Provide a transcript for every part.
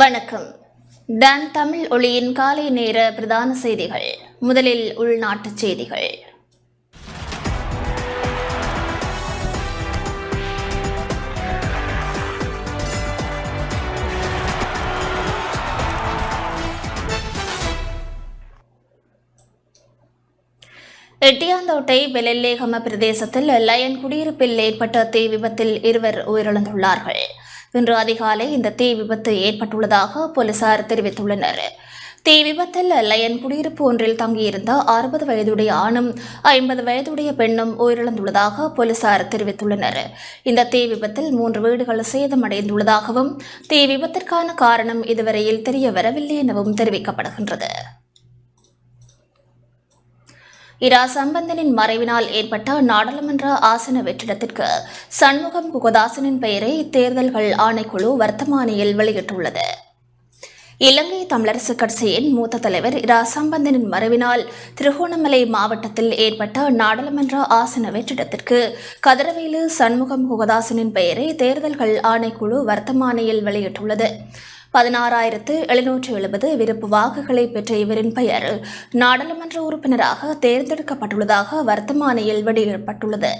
வணக்கம். டான் தமிழ் ஒளியின் காலை நேர பிரதான செய்திகள். முதலில் உள்நாட்டுச் செய்திகள். எட்டியாந்தோட்டை பெலெல்லேகம பிரதேசத்தில் லயன் குடியிருப்பில் ஏற்பட்ட தீ விபத்தில் இருவர் உயிரிழந்துள்ளார்கள். இன்று அதிகாலை இந்த தீ விபத்து ஏற்பட்டுள்ளதாக போலீசார் தெரிவித்துள்ளனர். தீ விபத்தில் லயன் குடியிருப்பு ஒன்றில் தங்கியிருந்த அறுபது வயதுடைய ஆணும் ஐம்பது வயதுடைய பெண்ணும் உயிரிழந்துள்ளதாக போலீசார் தெரிவித்துள்ளனர். இந்த தீ விபத்தில் மூன்று வீடுகள் சேதமடைந்துள்ளதாகவும் தீ விபத்திற்கான காரணம் இதுவரையில் தெரிய வரவில்லை எனவும் தெரிவிக்கப்படுகின்றது. இரா சம்பந்தனின் மறைவினால் ஏற்பட்ட நாடாளுமன்ற ஆசன வெற்றிடத்திற்கு சண்முகம் குகதாசனின் பெயரை தேர்தல்கள் ஆணைக்குழு வர்த்தமானியில் வெளியிட்டுள்ளது. இலங்கை தமிழரசு கட்சியின் மூத்த தலைவர் இரா சம்பந்தனின் மறைவினால் திருகோணமலை மாவட்டத்தில் ஏற்பட்ட நாடாளுமன்ற ஆசன வெற்றிடத்திற்கு கதிரவேலு சண்முகம் குகதாசனின் பெயரை தேர்தல்கள் ஆணைக்குழு வர்த்தமானியில் வெளியிட்டுள்ளது. பதினாறாயிரத்து எழுநூற்று எழுபது விருப்பு வாக்குகளை பெற்ற இவரின் பெயர் நாடாளுமன்ற உறுப்பினராக தேர்ந்தெடுக்கப்பட்டுள்ளதாக வர்த்தமானியில் வெளியிடப்பட்டுள்ளது.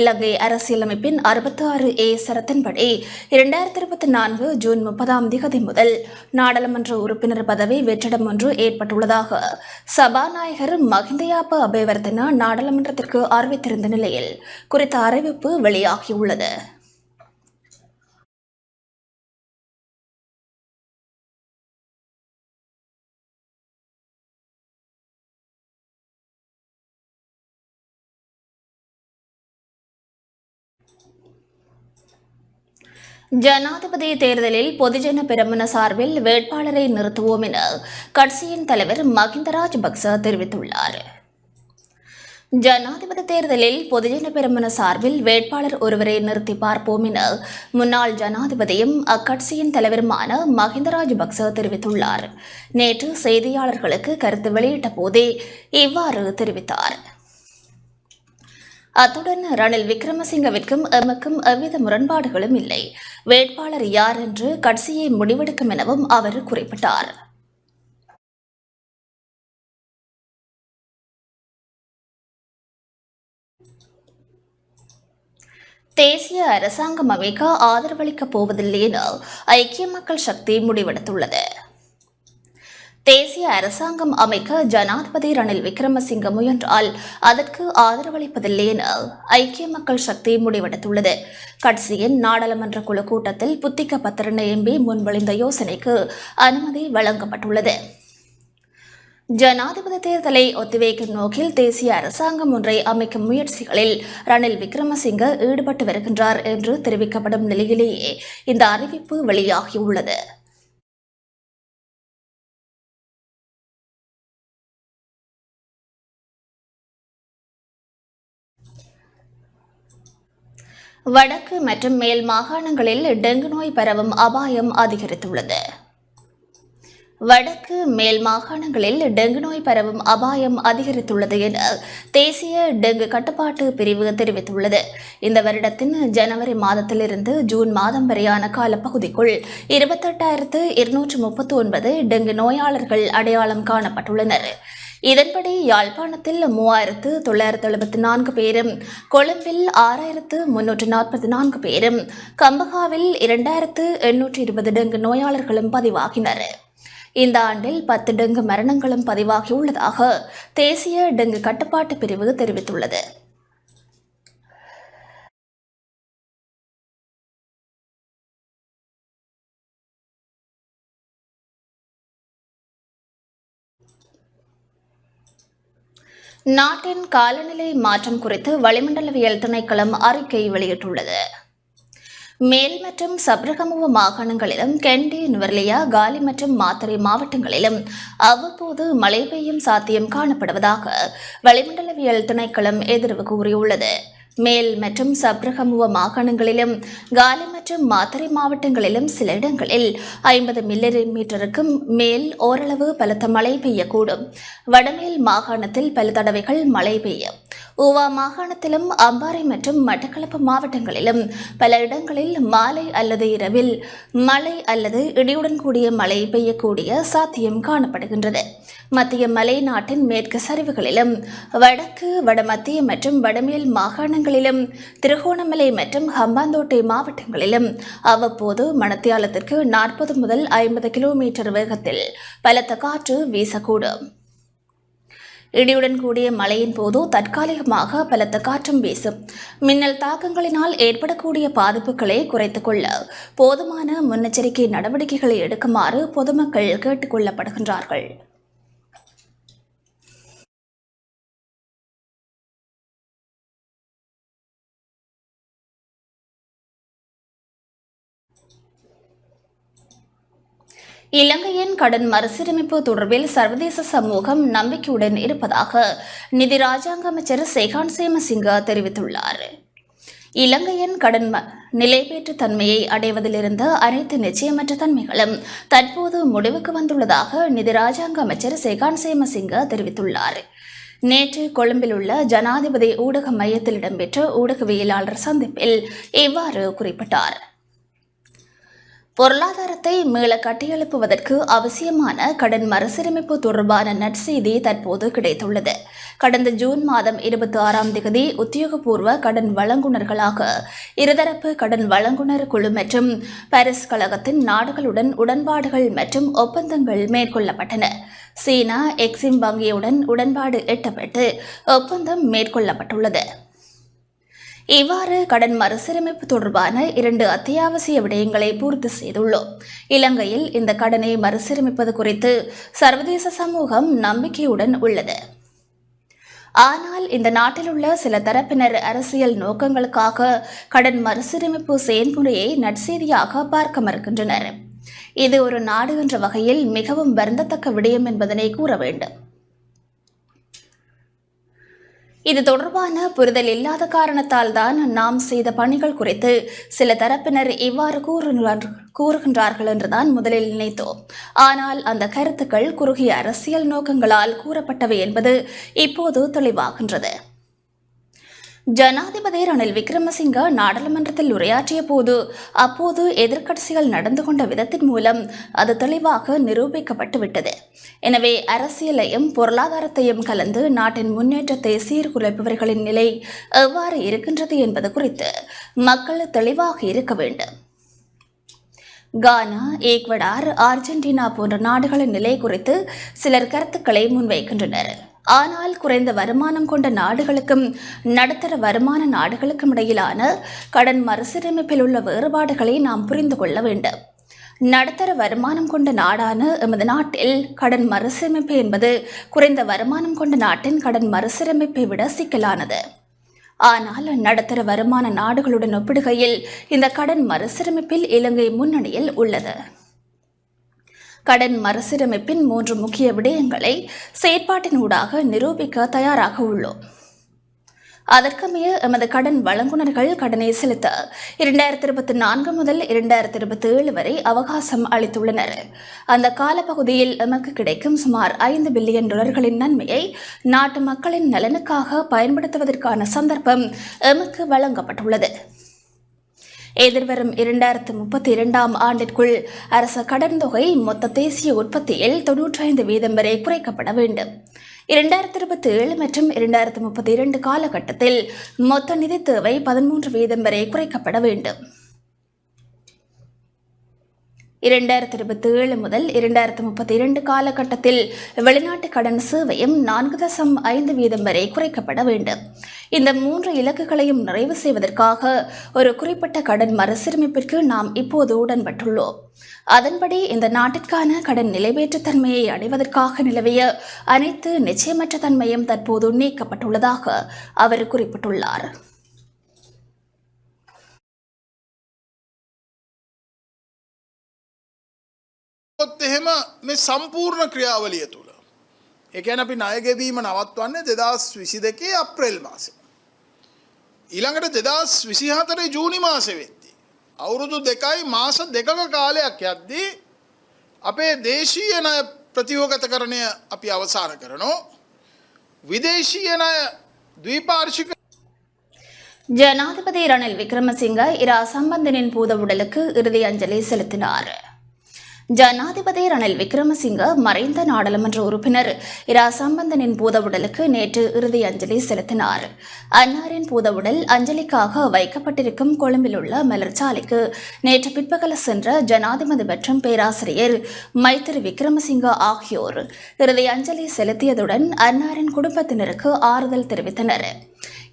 இலங்கை அரசியலமைப்பின் அறுபத்தி ஆறு ஏ சரத்தின்படி இரண்டாயிரத்தி இருபத்தி நான்கு ஜூன் முப்பதாம் திகதி முதல் நாடாளுமன்ற உறுப்பினர் பதவி வெற்றிடம் ஒன்று ஏற்பட்டுள்ளதாக சபாநாயகர் மகிந்தயாப்ப அபேவர்தனா நாடாளுமன்றத்திற்கு அறிவித்திருந்த நிலையில் குறித்த அறிவிப்பு வெளியாகியுள்ளது. ஜனாதிபதி தேர்தலில் பொதுஜன பெருமன சார்பில் வேட்பாளரை நிறுத்துவோம் என கட்சியின் தலைவர் மகிந்த ராஜபக்ச தெரிவித்துள்ளார். ஜனாதிபதி தேர்தலில் பொதுஜன பெருமன சார்பில் வேட்பாளர் ஒருவரை நிறுத்தி பார்ப்போம் என முன்னாள் ஜனாதிபதியும் அக்கட்சியின் தலைவருமான மகிந்தராஜ் ராஜபக்ச தெரிவித்துள்ளார். நேற்று செய்தியாளர்களுக்கு கருத்து வெளியிட்ட போதே இவ்வாறு தெரிவித்தார். அத்துடன் ரணில் விக்ரமசிங்கவிற்கும் எமக்கும் எவ்வித முரண்பாடுகளும் இல்லை. வேட்பாளர் யார் என்று கட்சியை முடிவெடுக்கும் எனவும் அவர் குறிப்பிட்டார். தேசிய அரசாங்கம் அமைக்க ஆதரவளிக்கப் போவதில்லை என ஐக்கிய மக்கள் சக்தி முடிவெடுத்துள்ளது. தேசிய அரசாங்கம் அமைக்க ஜனாதிபதி ரணில் விக்ரமசிங்க முயன்றால் அதற்கு ஆதரவளிப்பதில்லை என ஐக்கிய மக்கள் சக்தி முடிவெடுத்துள்ளது. கட்சியின் நாடாளுமன்ற குழு கூட்டத்தில் புத்திக்க பத்திரன் எம்பி முன்மொழிந்த யோசனைக்கு அனுமதி வழங்கப்பட்டுள்ளது. ஜனாதிபதி தேர்தலை ஒத்திவைக்கும் நோக்கில் தேசிய அரசாங்கம் ஒன்றை அமைக்கும் முயற்சிகளில் ரணில் விக்ரமசிங்க ஈடுபட்டு வருகின்றார் என்று தெரிவிக்கப்படும் நிலையிலேயே இந்த அறிவிப்பு வெளியாகியுள்ளது. வடக்கு மற்றும் மேல் மாகாணங்களில் டெங்கு நோய் பரவும் அபாயம் அதிகரித்துள்ளது. வடக்கு மேல் மாகாணங்களில் டெங்கு நோய் பரவும் அபாயம் அதிகரித்துள்ளது என தேசிய டெங்கு கட்டுப்பாட்டு பிரிவு தெரிவித்துள்ளது. இந்த வருடத்தின் ஜனவரி மாதத்திலிருந்து ஜூன் மாதம் வரையான காலப்பகுதிக்குள் இருபத்தெட்டாயிரத்து இருநூற்று முப்பத்தி ஒன்பது டெங்கு நோயாளர்கள் அடையாளம் காணப்பட்டுள்ளனர். இதன்படி யாழ்ப்பாணத்தில் மூவாயிரத்து தொள்ளாயிரத்து எழுபத்தி நான்கு பேரும் கொழும்பில் ஆறாயிரத்து முன்னூற்று நாற்பத்தி நான்கு பேரும் கம்பகாவில் இரண்டாயிரத்து எண்ணூற்றி இருபது டெங்கு நோயாளர்களும் பதிவாகினர். இந்த ஆண்டில் பத்து டெங்கு மரணங்களும் பதிவாகியுள்ளதாக தேசிய டெங்கு கட்டுப்பாட்டு பிரிவு தெரிவித்துள்ளது. நாட்டின் காலநிலை மாற்றம் குறித்து வளிமண்டலவியல் திணைக்களம் அறிக்கை வெளியிட்டுள்ளது. மேல் மற்றும் சப்ரகமுவ மாகாணங்களிலும் கெண்டி நுவர்லியா காலி மற்றும் மாத்தறை மாவட்டங்களிலும் அவ்வப்போது மழை பெய்யும் சாத்தியம் காணப்படுவதாக வளிமண்டலவியல் திணைக்களம் எதிர்வு கூறியுள்ளது. மேல் மற்றும் சப்ரகமுவ மாகாணங்களிலும் காலி மற்றும் மாத்தறை மாவட்டங்களிலும் சில இடங்களில் ஐம்பது மில்லிமீட்டருக்கும் மேல் ஓரளவு பலத்த மழை பெய்யக்கூடும். வடமேல் மாகாணத்தில் பல தடவைகள் மழை பெய்யும். ஊவா மாகாணத்திலும் அம்பாறை மற்றும் மட்டக்களப்பு மாவட்டங்களிலும் பல இடங்களில் மாலை அல்லது இரவில் மழை அல்லது இடியுடன் கூடிய மழை பெய்யக்கூடிய சாத்தியம் காணப்படுகின்றது. மத்திய மலை நாட்டின் மேற்கு சரிவுகளிலும் வடக்கு வடமத்திய மற்றும் வடமேல் மாகாணங்களிலும் திருகோணமலை மற்றும் ஹம்பாந்தோட்டை மாவட்டங்களிலும் அவ்வப்போது மணத்தியாலத்திற்கு நாற்பது முதல் ஐம்பது கிலோமீட்டர் வேகத்தில் பலத்த காற்று வீசக்கூடும். இடியுடன் கூடிய மழையின் போது தற்காலிகமாக பலத்த காற்றும் வீசும். மின்னல் தாக்கங்களினால் ஏற்படக்கூடிய பாதிப்புகளை குறைத்துக் கொள்ள போதுமான முன்னெச்சரிக்கை நடவடிக்கைகளை எடுக்குமாறு பொதுமக்கள் கேட்டுக் கொள்ளப்படுகின்றார்கள் இலங்கையின் கடன் மறுசீரமைப்பு தொடர்பில் சர்வதேச சமூகம் நம்பிக்கையுடன் இருப்பதாக நிதி ராஜாங்க அமைச்சர் சேகான் சேமசிங்க தெரிவித்துள்ளார். இலங்கையின் கடன் ம- நிலைபேற்று தன்மையை அடைவதிலிருந்த அனைத்து நிச்சயமற்ற தன்மைகளும் தற்போது முடிவுக்கு வந்துள்ளதாக நிதி ராஜாங்க அமைச்சர் சேகான் சேமசிங்க தெரிவித்துள்ளார். நேற்று கொழும்பில் உள்ள ஜனாதிபதி ஊடக மையத்தில் இடம்பெற்ற ஊடகவியலாளர் சந்திப்பில் இவ்வாறு குறிப்பிட்டார். பொருளாதாரத்தை மீள கட்டியெழுப்புவதற்கு அவசியமான கடன் மறுசீரமைப்பு தொடர்பான நற்செய்தி தற்போது கிடைத்துள்ளது. கடந்த ஜூன் மாதம் இருபத்தி ஆறாம் தேதி உத்தியோகபூர்வ கடன் வழங்குனர்களாக இருதரப்பு கடன் வழங்குனர் குழு மற்றும் பாரிஸ் கழகத்தின் நாடுகளுடன் உடன்பாடுகள் மற்றும் ஒப்பந்தங்கள் மேற்கொள்ளப்பட்டன. சீனா எக்ஸிம் வங்கியுடன் உடன்பாடு எட்டப்பட்டு ஒப்பந்தம் மேற்கொள்ளப்பட்டுள்ளது. இவ்வாறு கடன் மறுசீரமைப்பு தொடர்பான இரண்டு அத்தியாவசிய விடயங்களை பூர்த்தி செய்துள்ளோம். இலங்கையில் இந்த கடனை மறுசீரமைப்பது குறித்து சர்வதேச சமூகம் நம்பிக்கையுடன் உள்ளது. ஆனால் இந்த நாட்டில் உள்ள சில தரப்பினர் அரசியல் நோக்கங்களுக்காக கடன் மறுசீரமைப்பு செயல்முறையை நற்செய்தியாக பார்க்க மறுக்கின்றனர். இது ஒரு நாடு என்ற வகையில் மிகவும் வருந்தத்தக்க விடயம் என்பதனை கூற வேண்டும். இது தொடர்பான புரிதல் இல்லாத காரணத்தால் தான் நாம் செய்த பணிகள் குறித்து சில தரப்பினர் இவ்வாறு கூறுகிறார் கூறுகின்றார்கள் என்றுதான் முதலில் நினைத்தோம். ஆனால் அந்த கருத்துக்கள் குறுகிய அரசியல் நோக்கங்களால் கூறப்பட்டவை என்பது இப்போது தெளிவாகின்றது. ஜனாதிபதி ரணில் விக்ரமசிங்க நாடாளுமன்றத்தில் உரையாற்றிய போது அப்போது எதிர்க்கட்சிகள் நடந்து கொண்ட விதத்தின் மூலம் அது தெளிவாக நிரூபிக்கப்பட்டுவிட்டது எனவே அரசியலையும் பொருளாதாரத்தையும் கலந்து நாட்டின் முன்னேற்றத்தை சீர்குலைப்பவர்களின் நிலை எவ்வாறு இருக்கின்றது என்பது குறித்து மக்கள் தெளிவாக இருக்க வேண்டும். கானா ஈக்வடார் அர்ஜென்டினா போன்ற நாடுகளின் நிலை குறித்து சிலர் கருத்துக்களை முன்வைக்கின்றனர். ஆனால் குறைந்த வருமானம் கொண்ட நாடுகளுக்கும் நடுத்தர வருமான நாடுகளுக்கும் இடையிலான கடன் மறுசீரமைப்பில் உள்ள வேறுபாடுகளை நாம் புரிந்து கொள்ள வேண்டும். நடுத்தர வருமானம் கொண்ட நாடான எமது நாட்டில் கடன் மறுசீரமைப்பு என்பது குறைந்த வருமானம் கொண்ட நாட்டின் கடன் மறுசீரமைப்பை விட சிக்கலானது. ஆனால் நடுத்தர வருமான நாடுகளுடன் ஒப்பிடுகையில் இந்த கடன் மறுசீரமைப்பில் இலங்கை முன்னணியில் உள்ளது. கடன் மறுசீரமைப்பின் மூன்று முக்கிய விடயங்களை செயற்பாட்டினூடாக நிரூபிக்க தயாராக உள்ளோம். அதற்கமைய எமது கடன் வழங்குனர்கள் கடனை செலுத்த இரண்டாயிரத்தி இருபத்தி நான்கு முதல் இரண்டாயிரத்தி இருபத்தி ஏழு வரை அவகாசம் அளித்துள்ளனர். அந்த காலப்பகுதியில் எமக்கு கிடைக்கும் சுமார் ஐந்து பில்லியன் டாலர்களின் நன்மையை நாட்டு மக்களின் நலனுக்காக பயன்படுத்துவதற்கான சந்தர்ப்பம் எமக்கு வழங்கப்பட்டுள்ளது. எதிர்வரும் இரண்டாயிரத்து முப்பத்தி இரண்டாம் ஆண்டிற்குள் அரச கடன் தொகை மொத்த தேசிய உற்பத்தியில் தொன்னூற்றி ஐந்து வீதம் வரை குறைக்கப்பட வேண்டும். இரண்டாயிரத்தி இருபத்தி ஏழு மற்றும் இரண்டாயிரத்து முப்பத்தி இரண்டு காலகட்டத்தில் மொத்த நிதி தேவை பதிமூன்று வீதம் வரை குறைக்கப்பட வேண்டும். இரண்டாயிரத்தி இருபத்தி ஏழு முதல் இரண்டாயிரத்து முப்பத்தி இரண்டு காலகட்டத்தில் வெளிநாட்டு கடன் சேவையும் நான்கு தசம் ஐந்து வீதம் வரை குறைக்கப்பட வேண்டும். இந்த மூன்று இலக்குகளையும் நிறைவு செய்வதற்காக ஒரு குறிப்பிட்ட கடன் மறுசீரமைப்பிற்கு நாம் இப்போது உடன்பட்டுள்ளோம். அதன்படி இந்த நாட்டிற்கான கடன் நிலைவேற்றுத்தன்மையை அடைவதற்காக நிலவிய அனைத்து நிச்சயமற்ற தன்மையும் தற்போது நீக்கப்பட்டுள்ளதாக அவர் குறிப்பிட்டுள்ளார். ොත් එහෙම මේ සම්පූර්ණ ක්‍රියාවලිය තුළ. එකන අපි නයගෙවීම නවත්වන්නේ දෙදස් විසි දෙකේ අප්‍රේල් මාසය. ඊළඟට දෙදස් විසිහතරේ ජූනි මාස වෙද්දි. අවුරුදු දෙකයි මාස දෙකක කාලයක් යද්දී අපේ දේශීය නය ප්‍රතියෝගත කරණය අපි අවසාන කරනෝ. විදේශීය නය දවීපාර්ශික ஜனாதிபதி ரணில் விக்ரமசிங்க இரா சம்பந்தனின் பூத உடலுக்கு இறுதி அஞ்சலி செலுத்தினார் ஜனாதிபதி ரணில் விக்ரமசிங்க மறைந்த நாடாளுமன்ற உறுப்பினர். இரா சம்பந்தனின் பூதவுடலுக்கு நேற்று இறுதி அஞ்சலி செலுத்தினார். அன்னாரின் பூதவுடல் அஞ்சலிக்காக வைக்கப்பட்டிருக்கும் கொழும்பில் உள்ள மலர்ச்சாலைக்கு நேற்று பிற்பகல சென்ற ஜனாதிபதி மற்றும் பேராசிரியர் மைத்திரி விக்ரமசிங்க ஆகியோர் இறுதி அஞ்சலி செலுத்தியதுடன் அன்னாரின் குடும்பத்தினருக்கு ஆறுதல் தெரிவித்தனர்.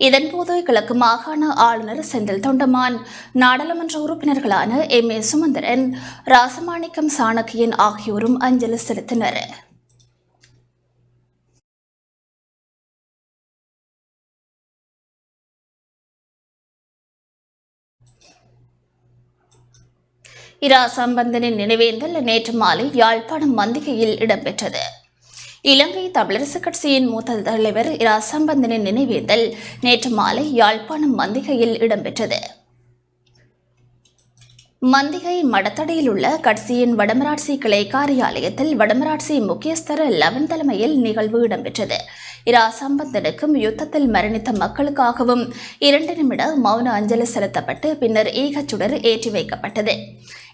இதன்போது கிழக்கு மாகாண ஆளுநர் செந்தில் தொண்டமான் நாடாளுமன்ற உறுப்பினர்களான எம். ஏ. சுமந்திரன் ராசமாணிக்கம் சாணக்கியன் ஆகியோரும் அஞ்சலி செலுத்தினர். இரா சம்பந்தனின் நினைவேந்தல் நேற்று மாலை யாழ்ப்பாணம் மந்திகையில் இடம்பெற்றது. இலங்கை தமிழரசுக் கட்சியின் மூத்த தலைவர் இரா சம்பந்தனின் நினைவேந்தல் நேற்று மாலை யாழ்ப்பாணம் மந்திகையில் இடம்பெற்றது. மந்திகை மடத்தடையில் உள்ள கட்சியின் வடமராட்சி கிளை காரியாலயத்தில் வடமராட்சி முக்கியஸ்தர லவன் தலைமையில் நிகழ்வு இடம்பெற்றது. இரா சம்பந்தனுக்கும் யுத்தத்தில் மரணித்த மக்களுக்காகவும் இரண்டு நிமிட மௌன அஞ்சலி செலுத்தப்பட்டு பின்னர் ஈகச்சுடர் ஏற்றி வைக்கப்பட்டது.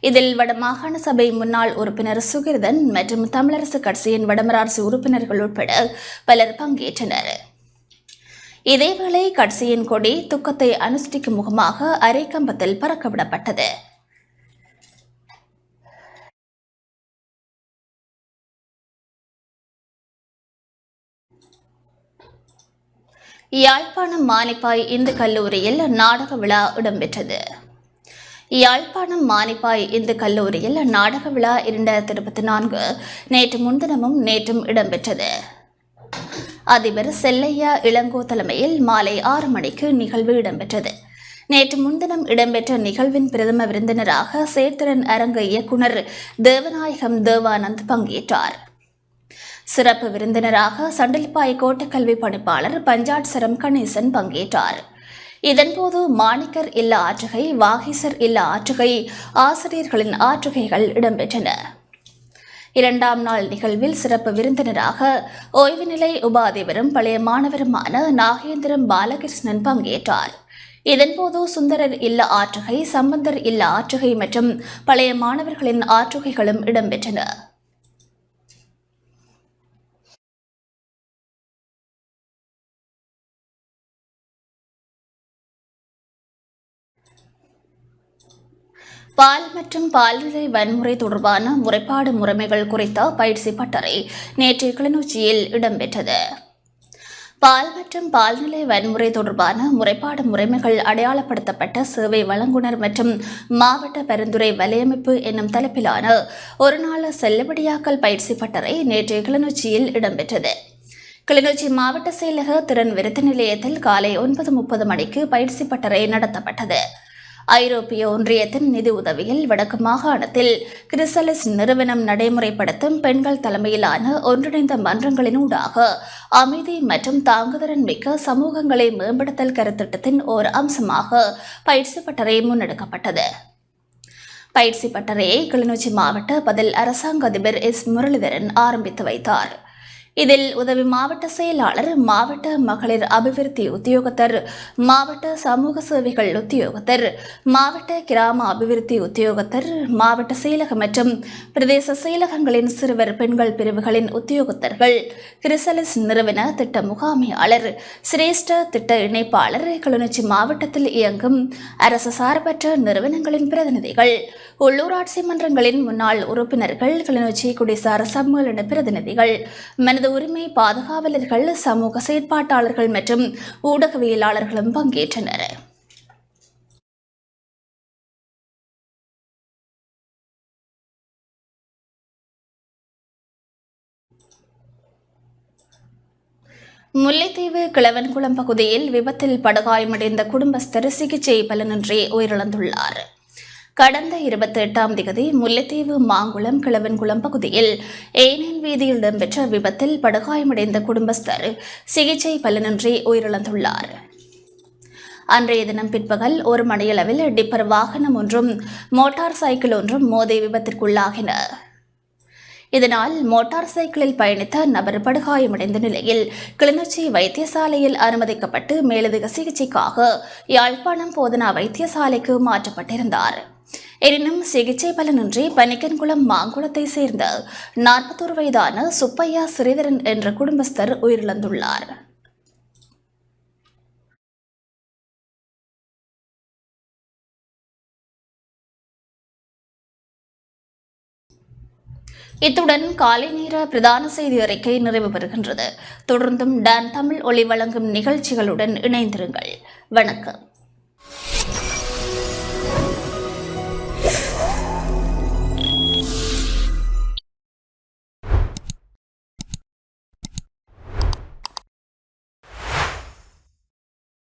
இதில் வடமாகாண சபை முன்னாள் உறுப்பினர் சுகிர்தன் மற்றும் தமிழரசு கட்சியின் வடமராட்சி உறுப்பினர்கள் உட்பட பலர் பங்கேற்றனர். இதேவேளை கட்சியின் கொடி துக்கத்தை அனுஷ்டிக்கும் முகமாக அரைக்கம்பத்தில் பறக்கவிடப்பட்டது. யாழ்ப்பாணம் மானிப்பாய் இந்து கல்லூரியில் நாடக விழா இடம்பெற்றது. யாழ்ப்பாணம் மானிப்பாய் இந்து கல்லூரியில் நாடக விழா இரண்டாயிரத்தி இருபத்தி நான்கு நேற்று முன்தினமும் நேற்றும் இடம்பெற்றது. அதிபர் செல்லையா இளங்கோ தலைமையில் மாலை ஆறு மணிக்கு நிகழ்வு இடம்பெற்றது. நேற்று முன்தினம் இடம்பெற்ற நிகழ்வின் பிரதம விருந்தினராக சேர்த்திறன் அரங்க இயக்குனர் தேவநாயகம் தேவானந்த் பங்கேற்றார். சிறப்பு விருந்தினராக சண்டிலிப்பாய் கோட்டக்கல்வி பணிப்பாளர் பஞ்சாட்சரம் கணேசன் பங்கேற்றார். இதன்போது மாணிக்கர் இல்ல ஆற்றுகை வாகீசர் இல்ல ஆற்றுகை ஆசிரியர்களின் ஆற்றுகைகள் இடம்பெற்றன. இரண்டாம் நாள் நிகழ்வில் சிறப்பு விருந்தினராக ஓய்வு நிலை உபாதிபரும் பழைய மாணவருமான நாகேந்திரம் பாலகிருஷ்ணன் பங்கேற்றார். இதன்போது சுந்தரர் இல்ல ஆற்றுகை சம்பந்தர் இல்ல ஆற்றுகை மற்றும் பழைய மாணவர்களின் ஆற்றுகைகளும் இடம்பெற்றன. பால் மற்றும் பால்நிலை வன்முறை தொடர்பான முறைப்பாடு முறைமைகள் குறித்த பயிற்சி பட்டறை நேற்று கிளிநொச்சியில் இடம்பெற்றது. பால் மற்றும் பால்நிலை வன்முறை தொடர்பான முறைப்பாடு முறைமைகள் அடையாளப்படுத்தப்பட்ட சேவை வழங்குனர் மற்றும் மாவட்ட பரிந்துரை வலையமைப்பு என்னும் தலைப்பிலான ஒருநாள் செல்லுபடியாக்கல் பயிற்சி பட்டறை நேற்று கிளிநொச்சியில் இடம்பெற்றது. கிளிநொச்சி மாவட்ட செயலக திறன் விருத்த நிலையத்தில் காலை ஒன்பது முப்பது மணிக்கு பயிற்சி பட்டறை நடத்தப்பட்டது. ஐரோப்பிய ஒன்றியத்தின் நிதி உதவியில் வடக்கு மாகாணத்தில் கிறிசலிஸ் நிறுவனம் நடைமுறைப்படுத்தும் பெண்கள் தலைமையிலான ஒன்றிணைந்த மன்றங்களினூடாக அமைதி மற்றும் தாங்குதிறன் மிக்க சமூகங்களை மேம்படுத்தல் கருத்திட்டத்தின் ஓர் அம்சமாக பயிற்சி பட்டறை முன்னெடுக்கப்பட்டது. பயிற்சி பட்டறையை கிளிநொச்சி மாவட்ட பதில் அரசாங்க அதிபர் எஸ் முரளிதரன் ஆரம்பித்து வைத்தார். இதில் உதவி மாவட்ட செயலாளர் மாவட்ட மகளிர் அபிவிருத்தி உத்தியோகத்தர் மாவட்ட சமூக சேவைகள் உத்தியோகத்தர் மாவட்ட கிராம அபிவிருத்தி உத்தியோகத்தர் மாவட்ட செயலகம் மற்றும் பிரதேச செயலகங்களின் சிறுவர் பெண்கள் பிரிவுகளின் உத்தியோகத்தர்கள் கிறிசலிஸ் நிறுவன திட்ட முகாமையாளர் சிரேஷ்ட திட்ட இணைப்பாளர் கிளிநொச்சி மாவட்டத்தில் இயங்கும் அரசு சார்பற்ற நிறுவனங்களின் பிரதிநிதிகள் உள்ளூராட்சி மன்றங்களின் முன்னாள் உறுப்பினர்கள் கிளிநொச்சி குடிசார சம்மேளன பிரதிநிதிகள் மனித உரிமை பாதுகாவலர்கள் சமூக செயற்பாட்டாளர்கள் மற்றும் ஊடகவியலாளர்களும் பங்கேற்றனர். முல்லைத்தீவு கிழவன்குளம் பகுதியில் விபத்தில் படுகாயமடைந்த குடும்பஸ்தர் சிகிச்சை பலனின்றி உயிரிழந்துள்ளார். கடந்த இருபத்தி எட்டாம் திகதி முல்லைத்தீவு மாங்குளம் கிழவன்குளம் பகுதியில் ஏனேன் வீதியில் இடம்பெற்ற விபத்தில் படுகாயமடைந்த குடும்பஸ்தர் சிகிச்சை பலனின்றி உயிரிழந்துள்ளார். அன்றைய தினம் பிற்பகல் ஒரு மணியளவில் டிப்பர் வாகனம் ஒன்றும் மோட்டார் சைக்கிள் ஒன்றும் மோதி விபத்திற்குள்ளாகின இதனால் மோட்டார் சைக்கிளில் பயணித்த நபர் படுகாயமடைந்த நிலையில் கிளிநொச்சி வைத்தியசாலையில் அனுமதிக்கப்பட்டு மேலதிக சிகிச்சைக்காக யாழ்ப்பாணம் போதனா வைத்தியசாலைக்கு மாற்றப்பட்டிருந்தார். எனினும் சிகிச்சை பலனின்றி பனிக்கன்குளம் மாங்குளத்தை சேர்ந்த நாற்பத்தோரு வயதான சுப்பையா ஸ்ரீதரன் என்ற குடும்பஸ்தர் உயிரிழந்துள்ளார். இத்துடன் காலை நேர பிரதான செய்தி அறிக்கை நிறைவு பெறுகின்றது. தொடர்ந்தும் டான் தமிழ் ஒளி வழங்கும் நிகழ்ச்சிகளுடன் இணைந்திருங்கள். வணக்கம்.